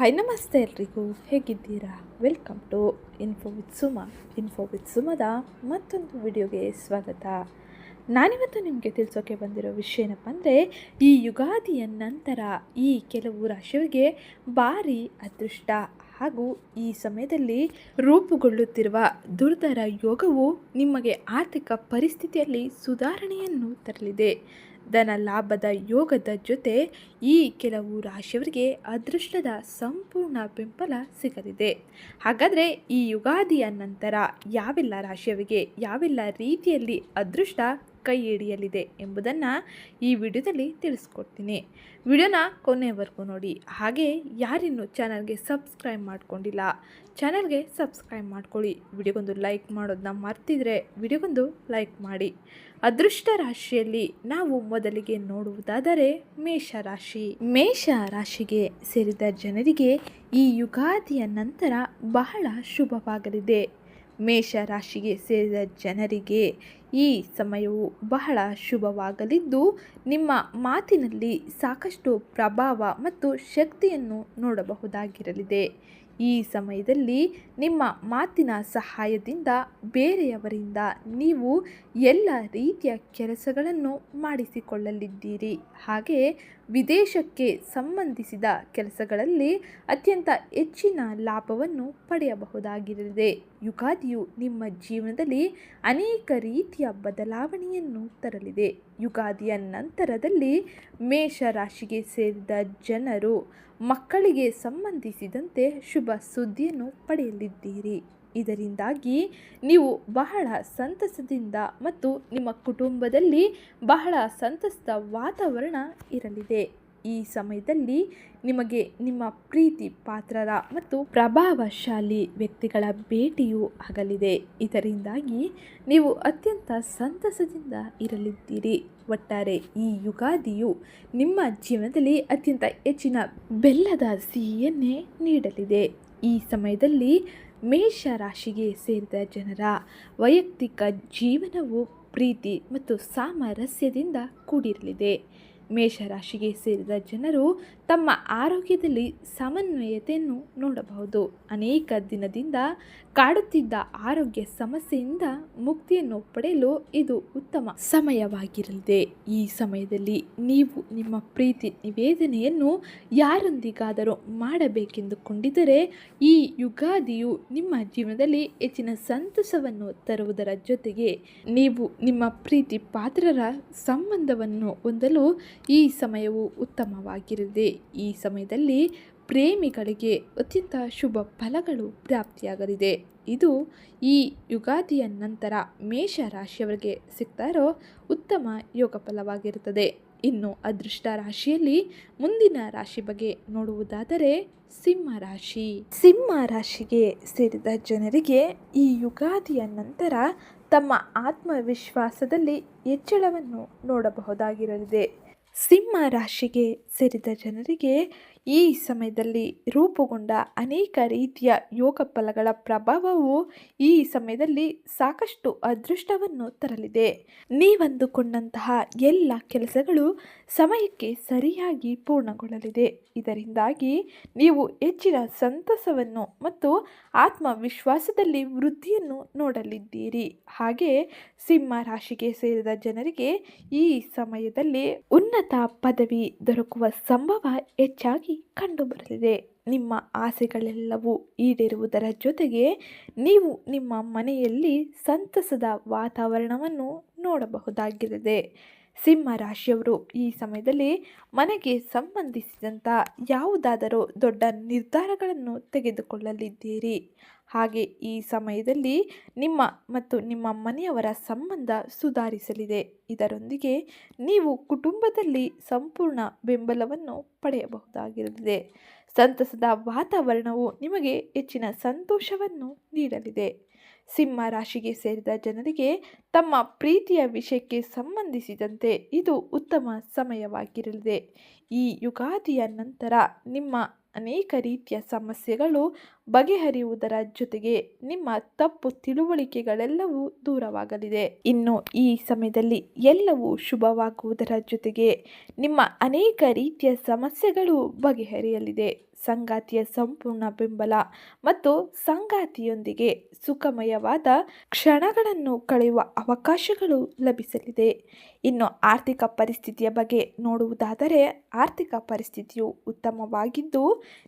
Hi ನಮಸ್ತೆ ಎಲ್ರಿಗೂ. ಹೇಗಿದ್ದೀರಾ? Welcome to info with Suma info with ಸುಮದ ಮತ್ತೊಂದು ವಿಡಿಯೋಗೆ ಸ್ವಾಗತ. ನಾನಿವತ್ತು ನಿಮಗೆ ತಿಳಿಸೋಕೆ ಬಂದಿರೋ ವಿಷಯ ಏನಪ್ಪ ಅಂದರೆ, ಈ ಯುಗಾದಿಯ ನಂತರ ಈ ಕೆಲವು ರಾಶಿಯವರಿಗೆ ಭಾರಿ ಅದೃಷ್ಟ ಹಾಗೂ ಈ ಸಮಯದಲ್ಲಿ ರೂಪುಗೊಳ್ಳುತ್ತಿರುವ ದುರ್ಧರ ಯೋಗವು ನಿಮಗೆ ಆರ್ಥಿಕ ಪರಿಸ್ಥಿತಿಯಲ್ಲಿ ಸುಧಾರಣೆಯನ್ನು ತರಲಿದೆ. ಧನ ಲಾಭದ ಯೋಗದ ಜೊತೆ ಈ ಕೆಲವು ರಾಶಿಯವರಿಗೆ ಅದೃಷ್ಟದ ಸಂಪೂರ್ಣ ಬೆಂಬಲ ಸಿಗಲಿದೆ. ಹಾಗಾದರೆ ಈ ಯುಗಾದಿಯ ನಂತರ ಯಾವೆಲ್ಲ ರಾಶಿಯವರಿಗೆ ಯಾವೆಲ್ಲ ರೀತಿಯಲ್ಲಿ ಅದೃಷ್ಟ ಕೈ ಹಿಡಿಯಲಿದೆ ಎಂಬುದನ್ನು ಈ ವಿಡಿಯೋದಲ್ಲಿ ತಿಳಿಸ್ಕೊಡ್ತೀನಿ. ವಿಡಿಯೋನ ಕೊನೆವರೆಗೂ ನೋಡಿ. ಹಾಗೆ ಯಾರಿನ್ನೂ ಚಾನಲ್ಗೆ ಸಬ್ಸ್ಕ್ರೈಬ್ ಮಾಡ್ಕೊಂಡಿಲ್ಲ, ಚಾನಲ್ಗೆ ಸಬ್ಸ್ಕ್ರೈಬ್ ಮಾಡ್ಕೊಳ್ಳಿ. ವಿಡಿಯೋಗೊಂದು ಲೈಕ್ ಮಾಡೋದನ್ನ ಮರ್ತಿದ್ರೆ ವಿಡಿಯೋಗೊಂದು ಲೈಕ್ ಮಾಡಿ. ಅದೃಷ್ಟ ರಾಶಿಯಲ್ಲಿ ನಾವು ಮೊದಲಿಗೆ ನೋಡುವುದಾದರೆ ಮೇಷ ರಾಶಿ. ಮೇಷ ರಾಶಿಗೆ ಸೇರಿದ ಜನರಿಗೆ ಈ ಯುಗಾದಿಯ ನಂತರ ಬಹಳ ಶುಭವಾಗಲಿದೆ. ಮೇಷ ರಾಶಿಗೆ ಸೇರಿದ ಜನರಿಗೆ ಈ ಸಮಯವು ಬಹಳ ಶುಭವಾಗಲಿದ್ದು, ನಿಮ್ಮ ಮಾತಿನಲ್ಲಿ ಸಾಕಷ್ಟು ಪ್ರಭಾವ ಮತ್ತು ಶಕ್ತಿಯನ್ನು ನೋಡಬಹುದಾಗಿರಲಿದೆ. ಈ ಸಮಯದಲ್ಲಿ ನಿಮ್ಮ ಮಾತಿನ ಸಹಾಯದಿಂದ ಬೇರೆಯವರಿಂದ ನೀವು ಎಲ್ಲ ರೀತಿಯ ಕೆಲಸಗಳನ್ನು ಮಾಡಿಸಿಕೊಳ್ಳಲಿದ್ದೀರಿ. ಹಾಗೆ ವಿದೇಶಕ್ಕೆ ಸಂಬಂಧಿಸಿದ ಕೆಲಸಗಳಲ್ಲಿ ಅತ್ಯಂತ ಹೆಚ್ಚಿನ ಲಾಭವನ್ನು ಪಡೆಯಬಹುದಾಗಿರಲಿದೆ. ಯುಗಾದಿಯು ನಿಮ್ಮ ಜೀವನದಲ್ಲಿ ಅನೇಕ ರೀತಿಯ ಬದಲಾವಣೆಯನ್ನು ತರಲಿದೆ. ಯುಗಾದಿಯ ನಂತರದಲ್ಲಿ ಮೇಷ ರಾಶಿಗೆ ಸೇರಿದ ಜನರು ಮಕ್ಕಳಿಗೆ ಸಂಬಂಧಿಸಿದಂತೆ ಶುಭ ಸುದ್ದಿಯನ್ನು ಪಡೆಯಲಿದ್ದೀರಿ. ಇದರಿಂದಾಗಿ ನೀವು ಬಹಳ ಸಂತಸದಿಂದ ಮತ್ತು ನಿಮ್ಮ ಕುಟುಂಬದಲ್ಲಿ ಬಹಳ ಸಂತಸದ ವಾತಾವರಣ ಇರಲಿದೆ. ಈ ಸಮಯದಲ್ಲಿ ನಿಮಗೆ ನಿಮ್ಮ ಪ್ರೀತಿ ಪಾತ್ರರ ಮತ್ತು ಪ್ರಭಾವಶಾಲಿ ವ್ಯಕ್ತಿಗಳ ಭೇಟಿಯೂ ಆಗಲಿದೆ. ಇದರಿಂದಾಗಿ ನೀವು ಅತ್ಯಂತ ಸಂತಸದಿಂದ ಇರಲಿದ್ದೀರಿ. ಒಟ್ಟಾರೆ ಈ ಯುಗಾದಿಯು ನಿಮ್ಮ ಜೀವನದಲ್ಲಿ ಅತ್ಯಂತ ಹೆಚ್ಚಿನ ಬೆಲ್ಲದ ಸಿಹಿಯನ್ನೇ ನೀಡಲಿದೆ. ಈ ಸಮಯದಲ್ಲಿ ಮೇಷ ರಾಶಿಗೆ ಸೇರಿದ ಜನರ ವೈಯಕ್ತಿಕ ಜೀವನವು ಪ್ರೀತಿ ಮತ್ತು ಸಾಮರಸ್ಯದಿಂದ ಕೂಡಿರಲಿದೆ. ಮೇಷರಾಶಿಗೆ ಸೇರಿದ ಜನರು ತಮ್ಮ ಆರೋಗ್ಯದಲ್ಲಿ ಸಮನ್ವಯತೆಯನ್ನು ನೋಡಬಹುದು. ಅನೇಕ ದಿನದಿಂದ ಕಾಡುತ್ತಿದ್ದ ಆರೋಗ್ಯ ಸಮಸ್ಯೆಯಿಂದ ಮುಕ್ತಿಯನ್ನು ಪಡೆಯಲು ಇದು ಉತ್ತಮ ಸಮಯವಾಗಿರಲಿದೆ. ಈ ಸಮಯದಲ್ಲಿ ನೀವು ನಿಮ್ಮ ಪ್ರೀತಿ ನಿವೇದನೆಯನ್ನು ಯಾರೊಂದಿಗಾದರೂ ಮಾಡಬೇಕೆಂದುಕೊಂಡಿದ್ದರೆ, ಈ ಯುಗಾದಿಯು ನಿಮ್ಮ ಜೀವನದಲ್ಲಿ ಹೆಚ್ಚಿನ ಸಂತಸವನ್ನು ತರುವುದರ ಜೊತೆಗೆ ನೀವು ನಿಮ್ಮ ಪ್ರೀತಿ ಪಾತ್ರರ ಸಂಬಂಧವನ್ನು ಹೊಂದಲು ಈ ಸಮಯವು ಉತ್ತಮವಾಗಿರಲಿದೆ. ಈ ಸಮಯದಲ್ಲಿ ಪ್ರೇಮಿಗಳಿಗೆ ಅತ್ಯಂತ ಶುಭ ಫಲಗಳು ಪ್ರಾಪ್ತಿಯಾಗಲಿದೆ. ಇದು ಈ ಯುಗಾದಿಯ ನಂತರ ಮೇಷ ರಾಶಿಯವರಿಗೆ ಸಿಗ್ತಾರೋ ಉತ್ತಮ ಯೋಗ ಫಲವಾಗಿರುತ್ತದೆ. ಇನ್ನು ಅದೃಷ್ಟ ರಾಶಿಯಲ್ಲಿ ಮುಂದಿನ ರಾಶಿ ಬಗ್ಗೆ ನೋಡುವುದಾದರೆ ಸಿಂಹ ರಾಶಿ. ಸಿಂಹ ರಾಶಿಗೆ ಸೇರಿದ ಜನರಿಗೆ ಈ ಯುಗಾದಿಯ ನಂತರ ತಮ್ಮ ಆತ್ಮವಿಶ್ವಾಸದಲ್ಲಿ ಹೆಚ್ಚಳವನ್ನು ನೋಡಬಹುದಾಗಿರಲಿದೆ. ಸಿಂಹ ರಾಶಿಗೆ ಸೇರಿದ ಜನರಿಗೆ ಈ ಸಮಯದಲ್ಲಿ ರೂಪುಗೊಂಡ ಅನೇಕ ರೀತಿಯ ಯೋಗ ಫಲಗಳ ಪ್ರಭಾವವು ಈ ಸಮಯದಲ್ಲಿ ಸಾಕಷ್ಟು ಅದೃಷ್ಟವನ್ನು ತರಲಿದೆ. ನೀವಂದುಕೊಂಡಂತಹ ಎಲ್ಲ ಕೆಲಸಗಳು ಸಮಯಕ್ಕೆ ಸರಿಯಾಗಿ ಪೂರ್ಣಗೊಳ್ಳಲಿದೆ. ಇದರಿಂದಾಗಿ ನೀವು ಹೆಚ್ಚಿನ ಸಂತಸವನ್ನು ಮತ್ತು ಆತ್ಮವಿಶ್ವಾಸದಲ್ಲಿ ವೃದ್ಧಿಯನ್ನು ನೋಡಲಿದ್ದೀರಿ. ಹಾಗೆ ಸಿಂಹ ರಾಶಿಗೆ ಸೇರಿದ ಜನರಿಗೆ ಈ ಸಮಯದಲ್ಲಿ ಉನ್ನತ ಪದವಿ ದೊರಕುವ ಸಂಭವ ಹೆಚ್ಚಾಗಿ ಕಂಡುಬರಲಿದೆ. ನಿಮ್ಮ ಆಸೆಗಳೆಲ್ಲವೂ ಈಡೇರುವುದರ ಜೊತೆಗೆ ನೀವು ನಿಮ್ಮ ಮನೆಯಲ್ಲಿ ಸಂತಸದ ವಾತಾವರಣವನ್ನು ನೋಡಬಹುದಾಗಿರಲಿದೆ. ಸಿಂಹ ರಾಶಿಯವರು ಈ ಸಮಯದಲ್ಲಿ ಮನೆಗೆ ಸಂಬಂಧಿಸಿದಂಥ ಯಾವುದಾದರೂ ದೊಡ್ಡ ನಿರ್ಧಾರಗಳನ್ನು ತೆಗೆದುಕೊಳ್ಳಲಿದ್ದೀರಿ. ಹಾಗೆ ಈ ಸಮಯದಲ್ಲಿ ನಿಮ್ಮ ಮತ್ತು ನಿಮ್ಮ ಮನೆಯವರ ಸಂಬಂಧ ಸುಧಾರಿಸಲಿದೆ. ಇದರೊಂದಿಗೆ ನೀವು ಕುಟುಂಬದಲ್ಲಿ ಸಂಪೂರ್ಣ ಬೆಂಬಲವನ್ನು ಪಡೆಯಬಹುದಾಗಿರಲಿದೆ. ಸಂತಸದ ವಾತಾವರಣವು ನಿಮಗೆ ಹೆಚ್ಚಿನ ಸಂತೋಷವನ್ನು ನೀಡಲಿದೆ. ಸಿಂಹ ರಾಶಿಗೆ ಸೇರಿದ ಜನರಿಗೆ ತಮ್ಮ ಪ್ರೀತಿಯ ವಿಷಯಕ್ಕೆ ಸಂಬಂಧಿಸಿದಂತೆ ಇದು ಉತ್ತಮ ಸಮಯವಾಗಿರಲಿದೆ. ಈ ಯುಗಾದಿಯ ನಂತರ ನಿಮ್ಮ ಅನೇಕ ರೀತಿಯ ಸಮಸ್ಯೆಗಳು ಬಗೆಹರಿಯುವುದರ ಜೊತೆಗೆ ನಿಮ್ಮ ತಪ್ಪು ತಿಳುವಳಿಕೆಗಳೆಲ್ಲವೂ ದೂರವಾಗಲಿದೆ. ಇನ್ನು ಈ ಸಮಯದಲ್ಲಿ ಎಲ್ಲವೂ ಶುಭವಾಗುವುದರ ಜೊತೆಗೆ ನಿಮ್ಮ ಅನೇಕ ರೀತಿಯ ಸಮಸ್ಯೆಗಳು ಬಗೆಹರಿಯಲಿದೆ. ಸಂಗಾತಿಯ ಸಂಪೂರ್ಣ ಬೆಂಬಲ ಮತ್ತು ಸಂಗಾತಿಯೊಂದಿಗೆ ಸುಖಮಯವಾದ ಕ್ಷಣಗಳನ್ನು ಕಳೆಯುವ ಅವಕಾಶಗಳು ಲಭಿಸಲಿದೆ. ಇನ್ನು ಆರ್ಥಿಕ ಪರಿಸ್ಥಿತಿಯ ಬಗ್ಗೆ ನೋಡುವುದಾದರೆ ಆರ್ಥಿಕ ಪರಿಸ್ಥಿತಿಯು ಉತ್ತಮವಾಗಿದ್ದು,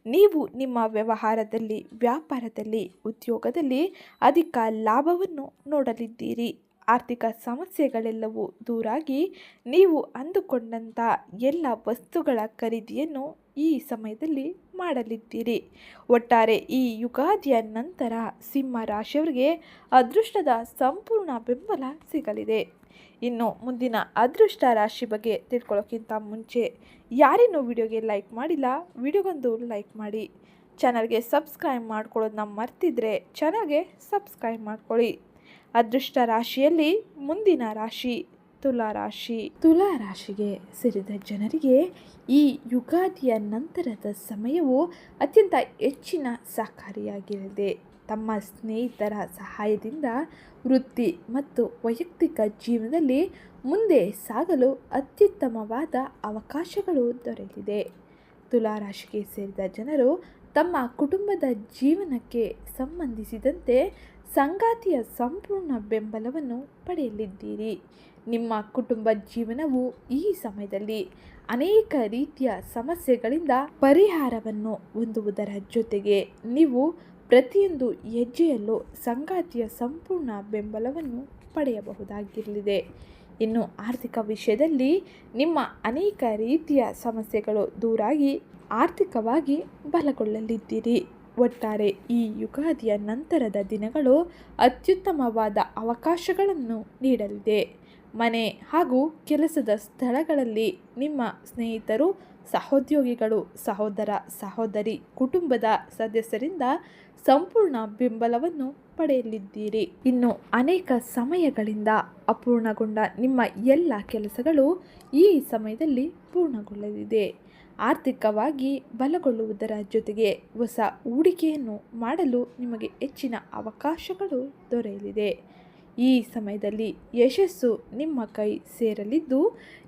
ನೀವು ನಿಮ್ಮ ವ್ಯವಹಾರದಲ್ಲಿ, ವ್ಯಾಪಾರದಲ್ಲಿ, ಉದ್ಯೋಗದಲ್ಲಿ ಅಧಿಕ ಲಾಭವನ್ನು ನೋಡಲಿದ್ದೀರಿ. ಆರ್ಥಿಕ ಸಮಸ್ಯೆಗಳೆಲ್ಲವೂ ದೂರಾಗಿ ನೀವು ಅಂದುಕೊಂಡಂಥ ಎಲ್ಲ ವಸ್ತುಗಳ ಖರೀದಿಯನ್ನು ಈ ಸಮಯದಲ್ಲಿ ಮಾಡಲಿದ್ದೀರಿ. ಒಟ್ಟಾರೆ ಈ ಯುಗಾದಿಯ ನಂತರ ಸಿಂಹ ರಾಶಿಯವರಿಗೆ ಅದೃಷ್ಟದ ಸಂಪೂರ್ಣ ಬೆಂಬಲ ಸಿಗಲಿದೆ. ಇನ್ನು ಮುಂದಿನ ಅದೃಷ್ಟ ರಾಶಿ ಬಗ್ಗೆ ತಿಳ್ಕೊಳ್ಳೋಕ್ಕಿಂತ ಮುಂಚೆ ಯಾರೇನೂ ವಿಡಿಯೋಗೆ ಲೈಕ್ ಮಾಡಿಲ್ಲ, ವಿಡಿಯೋಗೊಂದು ಲೈಕ್ ಮಾಡಿ. ಚಾನಲ್ಗೆ ಸಬ್ಸ್ಕ್ರೈಬ್ ಮಾಡ್ಕೊಳ್ಳೋದನ್ನ ಮರ್ತಿದ್ರೆ ಚಾನಲ್ಗೆ ಸಬ್ಸ್ಕ್ರೈಬ್ ಮಾಡ್ಕೊಳ್ಳಿ. ಅದೃಷ್ಟ ರಾಶಿಯಲ್ಲಿ ಮುಂದಿನ ರಾಶಿ. ತುಲಾ ತುಲಾರಾಶಿಗೆ ತುಲಾ ರಾಶಿಗೆ ಸೇರಿದ ಜನರಿಗೆ ಈ ಯುಗಾದಿಯ ನಂತರದ ಸಮಯವು ಅತ್ಯಂತ ಹೆಚ್ಚಿನ ಸಹಕಾರಿಯಾಗಿರಲಿದೆ ತಮ್ಮ ಸ್ನೇಹಿತರ ಸಹಾಯದಿಂದ ವೃತ್ತಿ ಮತ್ತು ವೈಯಕ್ತಿಕ ಜೀವನದಲ್ಲಿ ಮುಂದೆ ಸಾಗಲು ಅತ್ಯುತ್ತಮವಾದ ಅವಕಾಶಗಳು ದೊರೆಯಲಿದೆ ತುಲಾ ರಾಶಿಗೆ ಸೇರಿದ ಜನರು ತಮ್ಮ ಕುಟುಂಬದ ಜೀವನಕ್ಕೆ ಸಂಬಂಧಿಸಿದಂತೆ ಸಂಗಾತಿಯ ಸಂಪೂರ್ಣ ಬೆಂಬಲವನ್ನು ಪಡೆಯಲಿದ್ದೀರಿ. ನಿಮ್ಮ ಕುಟುಂಬ ಜೀವನವು ಈ ಸಮಯದಲ್ಲಿ ಅನೇಕ ರೀತಿಯ ಸಮಸ್ಯೆಗಳಿಂದ ಪರಿಹಾರವನ್ನು ಹೊಂದುವುದರ ಜೊತೆಗೆ ನೀವು ಪ್ರತಿಯೊಂದು ಹೆಜ್ಜೆಯಲ್ಲೂ ಸಂಗಾತಿಯ ಸಂಪೂರ್ಣ ಬೆಂಬಲವನ್ನು ಪಡೆಯಬಹುದಾಗಿರಲಿದೆ. ಇನ್ನು ಆರ್ಥಿಕ ವಿಷಯದಲ್ಲಿ ನಿಮ್ಮ ಅನೇಕ ರೀತಿಯ ಸಮಸ್ಯೆಗಳು ದೂರಾಗಿ ಆರ್ಥಿಕವಾಗಿ ಬಲಗೊಳ್ಳಲಿದ್ದೀರಿ. ಒಟ್ಟಾರೆ ಈ ಯುಗಾದಿಯ ನಂತರದ ದಿನಗಳು ಅತ್ಯುತ್ತಮವಾದ ಅವಕಾಶಗಳನ್ನು ನೀಡಲಿದೆ. ಮನೆ ಹಾಗೂ ಕೆಲಸದ ಸ್ಥಳಗಳಲ್ಲಿ ನಿಮ್ಮ ಸ್ನೇಹಿತರು, ಸಹೋದ್ಯೋಗಿಗಳು, ಸಹೋದರ, ಸಹೋದರಿ ಕುಟುಂಬದ ಸದಸ್ಯರಿಂದ ಸಂಪೂರ್ಣ ಬೆಂಬಲವನ್ನು ಪಡೆಯಲಿದ್ದೀರಿ. ಇನ್ನು ಅನೇಕ ಸಮಯಗಳಿಂದ ಅಪೂರ್ಣಗೊಂಡ ನಿಮ್ಮ ಎಲ್ಲ ಕೆಲಸಗಳು ಈ ಸಮಯದಲ್ಲಿ ಪೂರ್ಣಗೊಳ್ಳಲಿದೆ. ಆರ್ಥಿಕವಾಗಿ ಬಲಗೊಳ್ಳುವುದರ ಜೊತೆಗೆ ಹೊಸ ಹೂಡಿಕೆಯನ್ನು ಮಾಡಲು ನಿಮಗೆ ಹೆಚ್ಚಿನ ಅವಕಾಶಗಳು ದೊರೆಯಲಿದೆ. ಈ ಸಮಯದಲ್ಲಿ ಯಶಸ್ಸು ನಿಮ್ಮ ಕೈ ಸೇರಲಿದ್ದು,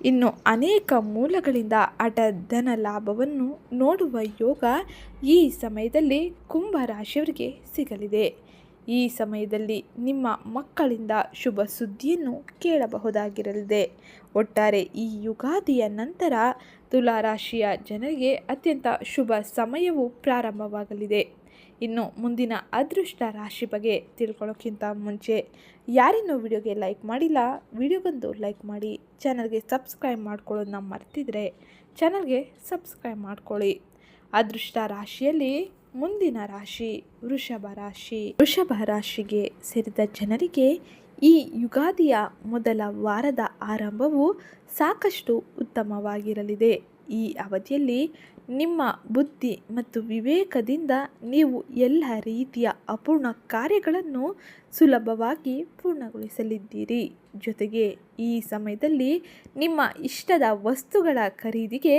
ಇನ್ನು ಅನೇಕ ಮೂಲಗಳಿಂದ ಅಟ ಧನ ಲಾಭವನ್ನು ನೋಡುವ ಯೋಗ ಈ ಸಮಯದಲ್ಲಿ ಕುಂಭ ರಾಶಿಯವರಿಗೆ ಸಿಗಲಿದೆ. ಈ ಸಮಯದಲ್ಲಿ ನಿಮ್ಮ ಮಕ್ಕಳಿಂದ ಶುಭ ಸುದ್ದಿಯನ್ನು ಕೇಳಬಹುದಾಗಿರಲಿದೆ. ಒಟ್ಟಾರೆ ಈ ಯುಗಾದಿಯ ನಂತರ ತುಲಾ ರಾಶಿಯ ಜನರಿಗೆ ಅತ್ಯಂತ ಶುಭ ಸಮಯವು ಪ್ರಾರಂಭವಾಗಲಿದೆ. ಇನ್ನು ಮುಂದಿನ ಅದೃಷ್ಟ ರಾಶಿ ಬಗ್ಗೆ ತಿಳ್ಕೊಳ್ಳೋಕ್ಕಿಂತ ಮುಂಚೆ ಯಾರಿನ್ನೂ ವಿಡಿಯೋಗೆ ಲೈಕ್ ಮಾಡಿಲ್ಲ, ವಿಡಿಯೋಗೊಂದು ಲೈಕ್ ಮಾಡಿ, ಚಾನಲ್ಗೆ ಸಬ್ಸ್ಕ್ರೈಬ್ ಮಾಡ್ಕೊಳ್ಳೋದನ್ನ ಮರ್ತಿದ್ರೆ ಚಾನಲ್ಗೆ ಸಬ್ಸ್ಕ್ರೈಬ್ ಮಾಡ್ಕೊಳ್ಳಿ. ಅದೃಷ್ಟ ರಾಶಿಯಲ್ಲಿ ಮುಂದಿನ ರಾಶಿ ವೃಷಭ ರಾಶಿ. ವೃಷಭ ರಾಶಿಗೆ ಸೇರಿದ ಜನರಿಗೆ ಈ ಯುಗಾದಿಯ ಮೊದಲ ವಾರದ ಆರಂಭವು ಸಾಕಷ್ಟು ಉತ್ತಮವಾಗಿರಲಿದೆ. ಈ ಅವಧಿಯಲ್ಲಿ ನಿಮ್ಮ ಬುದ್ಧಿ ಮತ್ತು ವಿವೇಕದಿಂದ ನೀವು ಎಲ್ಲ ರೀತಿಯ ಅಪೂರ್ಣ ಕಾರ್ಯಗಳನ್ನು ಸುಲಭವಾಗಿ ಪೂರ್ಣಗೊಳಿಸಲಿದ್ದೀರಿ. ಜೊತೆಗೆ ಈ ಸಮಯದಲ್ಲಿ ನಿಮ್ಮ ಇಷ್ಟದ ವಸ್ತುಗಳ ಖರೀದಿಗೆ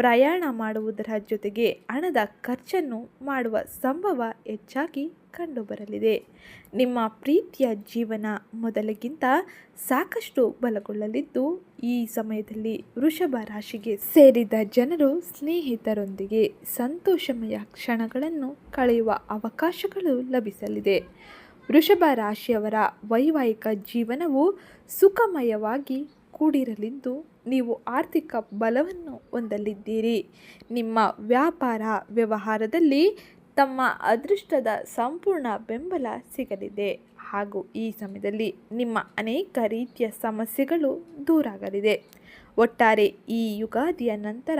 ಪ್ರಯಾಣ ಮಾಡುವುದರ ಜೊತೆಗೆ ಹಣದ ಖರ್ಚನ್ನು ಮಾಡುವ ಸಂಭವ ಹೆಚ್ಚಾಗಿ ಕಂಡುಬರಲಿದೆ. ನಿಮ್ಮ ಪ್ರೀತಿಯ ಜೀವನ ಮೊದಲಿಗಿಂತ ಸಾಕಷ್ಟು ಬಲಗೊಳ್ಳಲಿದ್ದು, ಈ ಸಮಯದಲ್ಲಿ ವೃಷಭ ರಾಶಿಗೆ ಸೇರಿದ ಜನರು ಸ್ನೇಹಿತರೊಂದಿಗೆ ಸಂತೋಷಮಯ ಕ್ಷಣಗಳನ್ನು ಕಳೆಯುವ ಅವಕಾಶಗಳು ಲಭಿಸಲಿದೆ. ವೃಷಭ ರಾಶಿಯವರ ವೈವಾಹಿಕ ಜೀವನವು ಸುಖಮಯವಾಗಿ ಕೂಡಿರಲಿದ್ದು ನೀವು ಆರ್ಥಿಕ ಬಲವನ್ನು ಹೊಂದಲಿದ್ದೀರಿ. ನಿಮ್ಮ ವ್ಯಾಪಾರ ವ್ಯವಹಾರದಲ್ಲಿ ತಮ್ಮ ಅದೃಷ್ಟದ ಸಂಪೂರ್ಣ ಬೆಂಬಲ ಸಿಗಲಿದೆ. ಹಾಗೂ ಈ ಸಮಯದಲ್ಲಿ ನಿಮ್ಮ ಅನೇಕ ರೀತಿಯ ಸಮಸ್ಯೆಗಳು ದೂರಾಗಲಿದೆ. ಒಟ್ಟಾರೆ ಈ ಯುಗಾದಿಯ ನಂತರ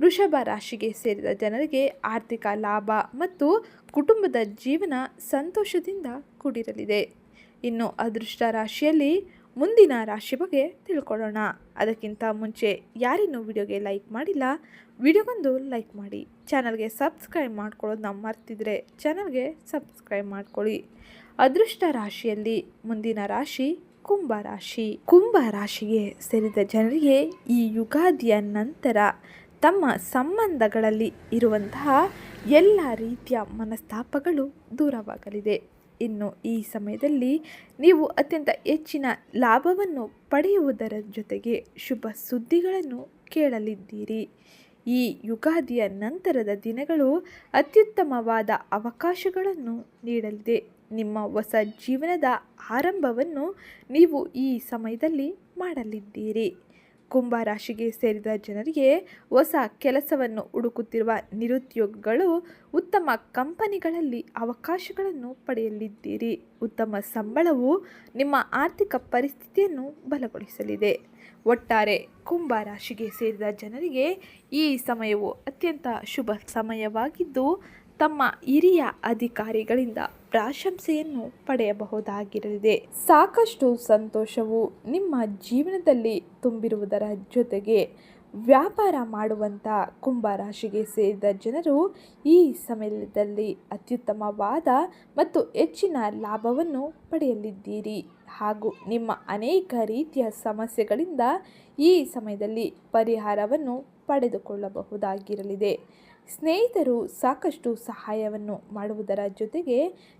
ವೃಷಭ ರಾಶಿಗೆ ಸೇರಿದ ಜನರಿಗೆ ಆರ್ಥಿಕ ಲಾಭ ಮತ್ತು ಕುಟುಂಬದ ಜೀವನ ಸಂತೋಷದಿಂದ ಕೂಡಿರಲಿದೆ. ಇನ್ನು ಅದೃಷ್ಟ ರಾಶಿಯಲ್ಲಿ ಮುಂದಿನ ರಾಶಿ ಬಗ್ಗೆ ತಿಳ್ಕೊಳ್ಳೋಣ. ಅದಕ್ಕಿಂತ ಮುಂಚೆ ಯಾರಿನ್ನೂ ವಿಡಿಯೋಗೆ ಲೈಕ್ ಮಾಡಿಲ್ಲ, ವಿಡಿಯೋಗೊಂದು ಲೈಕ್ ಮಾಡಿ. ಚಾನಲ್ಗೆ ಸಬ್ಸ್ಕ್ರೈಬ್ ಮಾಡ್ಕೊಳ್ಳೋದು ಮಾಡ್ಕೊಳ್ಳೋದನ್ನ ಮರ್ತಿದ್ರೆ ಚಾನಲ್ಗೆ ಸಬ್ಸ್ಕ್ರೈಬ್ ಮಾಡ್ಕೊಳ್ಳಿ. ಅದೃಷ್ಟ ರಾಶಿಯಲ್ಲಿ ಮುಂದಿನ ರಾಶಿ ಕುಂಭ ರಾಶಿ. ಕುಂಭ ರಾಶಿಗೆ ಸೇರಿದ ಜನರಿಗೆ ಈ ಯುಗಾದಿಯ ನಂತರ ತಮ್ಮ ಸಂಬಂಧಗಳಲ್ಲಿ ಇರುವಂತಹ ಎಲ್ಲ ರೀತಿಯ ಮನಸ್ತಾಪಗಳು ದೂರವಾಗಲಿದೆ. ಇನ್ನು ಈ ಸಮಯದಲ್ಲಿ ನೀವು ಅತ್ಯಂತ ಹೆಚ್ಚಿನ ಲಾಭವನ್ನು ಪಡೆಯುವುದರ ಜೊತೆಗೆ ಶುಭ ಸುದ್ದಿಗಳನ್ನು ಕೇಳಲಿದ್ದೀರಿ. ಈ ಯುಗಾದಿಯ ನಂತರದ ದಿನಗಳು ಅತ್ಯುತ್ತಮವಾದ ಅವಕಾಶಗಳನ್ನು ನೀಡಲಿದೆ. ನಿಮ್ಮ ಹೊಸ ಜೀವನದ ಆರಂಭವನ್ನು ನೀವು ಈ ಸಮಯದಲ್ಲಿ ಮಾಡಲಿದ್ದೀರಿ. ಕುಂಭ ರಾಶಿಗೆ ಸೇರಿದ ಜನರಿಗೆ ಹೊಸ ಕೆಲಸವನ್ನು ಹುಡುಕುತ್ತಿರುವ ನಿರುದ್ಯೋಗಿಗಳು ಉತ್ತಮ ಕಂಪನಿಗಳಲ್ಲಿ ಅವಕಾಶಗಳನ್ನು ಪಡೆಯಲಿದ್ದೀರಿ. ಉತ್ತಮ ಸಂಬಳವು ನಿಮ್ಮ ಆರ್ಥಿಕ ಪರಿಸ್ಥಿತಿಯನ್ನು ಬಲಗೊಳಿಸಲಿದೆ. ಒಟ್ಟಾರೆ ಕುಂಭ ರಾಶಿಗೆ ಸೇರಿದ ಜನರಿಗೆ ಈ ಸಮಯವು ಅತ್ಯಂತ ಶುಭ ಸಮಯವಾಗಿದ್ದು ತಮ್ಮ ಹಿರಿಯ ಅಧಿಕಾರಿಗಳಿಂದ ಪ್ರಶಂಸೆಯನ್ನು ಪಡೆಯಬಹುದಾಗಿರಲಿದೆ. ಸಾಕಷ್ಟು ಸಂತೋಷವು ನಿಮ್ಮ ಜೀವನದಲ್ಲಿ ತುಂಬಿರುವುದರ ಜೊತೆಗೆ ವ್ಯಾಪಾರ ಮಾಡುವಂಥ ಕುಂಭ ರಾಶಿಗೆ ಸೇರಿದ ಜನರು ಈ ಸಮಯದಲ್ಲಿ ಅತ್ಯುತ್ತಮವಾದ ಮತ್ತು ಹೆಚ್ಚಿನ ಲಾಭವನ್ನು ಪಡೆಯಲಿದ್ದೀರಿ. ಹಾಗೂ ನಿಮ್ಮ ಅನೇಕ ರೀತಿಯ ಸಮಸ್ಯೆಗಳಿಂದ ಈ ಸಮಯದಲ್ಲಿ ಪರಿಹಾರವನ್ನು ಪಡೆದುಕೊಳ್ಳಬಹುದಾಗಿರಲಿದೆ. ಸ್ನೇಹಿತರು ಸಾಕಷ್ಟು ಸಹಾಯವನ್ನು ಮಾಡುವುದರ ಜೊತೆಗೆ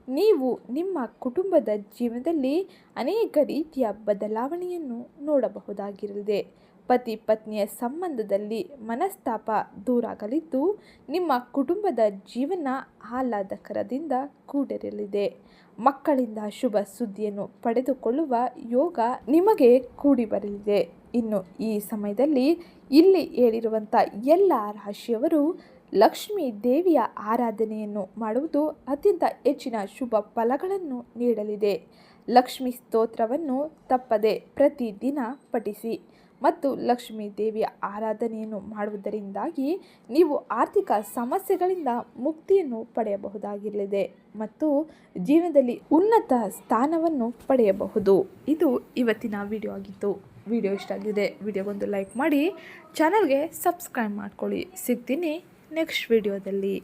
ನೀವು ನಿಮ್ಮ ಕುಟುಂಬದ ಜೀವನದಲ್ಲಿ ಅನೇಕ ರೀತಿಯ ಬದಲಾವಣೆಯನ್ನು ನೋಡಬಹುದಾಗಿರಲಿದೆ. ಪತಿ ಪತ್ನಿಯ ಸಂಬಂಧದಲ್ಲಿ ಮನಸ್ತಾಪ ದೂರಾಗಲಿದ್ದು, ನಿಮ್ಮ ಕುಟುಂಬದ ಜೀವನ ಆಹ್ಲಾದಕರದಿಂದ ಕೂಡಿರಲಿದೆ. ಮಕ್ಕಳಿಂದ ಶುಭ ಸುದ್ದಿಯನ್ನು ಪಡೆದುಕೊಳ್ಳುವ ಯೋಗ ನಿಮಗೆ ಕೂಡಿ ಬರಲಿದೆ ಇನ್ನು ಈ ಸಮಯದಲ್ಲಿ ಇಲ್ಲಿ ಹೇಳಿರುವಂಥ ಎಲ್ಲ ರಾಶಿಯವರು ಲಕ್ಷ್ಮೀ ದೇವಿಯ ಆರಾಧನೆಯನ್ನು ಮಾಡುವುದು ಅತ್ಯಂತ ಹೆಚ್ಚಿನ ಶುಭ ಫಲಗಳನ್ನು ನೀಡಲಿದೆ. ಲಕ್ಷ್ಮಿ ಸ್ತೋತ್ರವನ್ನು ತಪ್ಪದೆ ಪ್ರತಿದಿನ ಪಠಿಸಿ ಮತ್ತು ಲಕ್ಷ್ಮೀ ದೇವಿಯ ಆರಾಧನೆಯನ್ನು ಮಾಡುವುದರಿಂದಾಗಿ ನೀವು ಆರ್ಥಿಕ ಸಮಸ್ಯೆಗಳಿಂದ ಮುಕ್ತಿಯನ್ನು ಪಡೆಯಬಹುದಾಗಿರಲಿದೆ ಮತ್ತು ಜೀವನದಲ್ಲಿ ಉನ್ನತ ಸ್ಥಾನವನ್ನು ಪಡೆಯಬಹುದು. ಇದು ಇವತ್ತಿನ ವಿಡಿಯೋ ಆಗಿತ್ತು. ವಿಡಿಯೋ ಇಷ್ಟ ಆಗಿದೆ ವಿಡಿಯೋಗೊಂದು ಲೈಕ್ ಮಾಡಿ ಚಾನಲ್ಗೆ ಸಬ್ಸ್ಕ್ರೈಬ್ ಮಾಡ್ಕೊಳ್ಳಿ. ಸಿಗ್ತೀನಿ. ನೆಕ್ಸ್ಟ್ ವಿಡಿಯೋದಲ್ಲಿ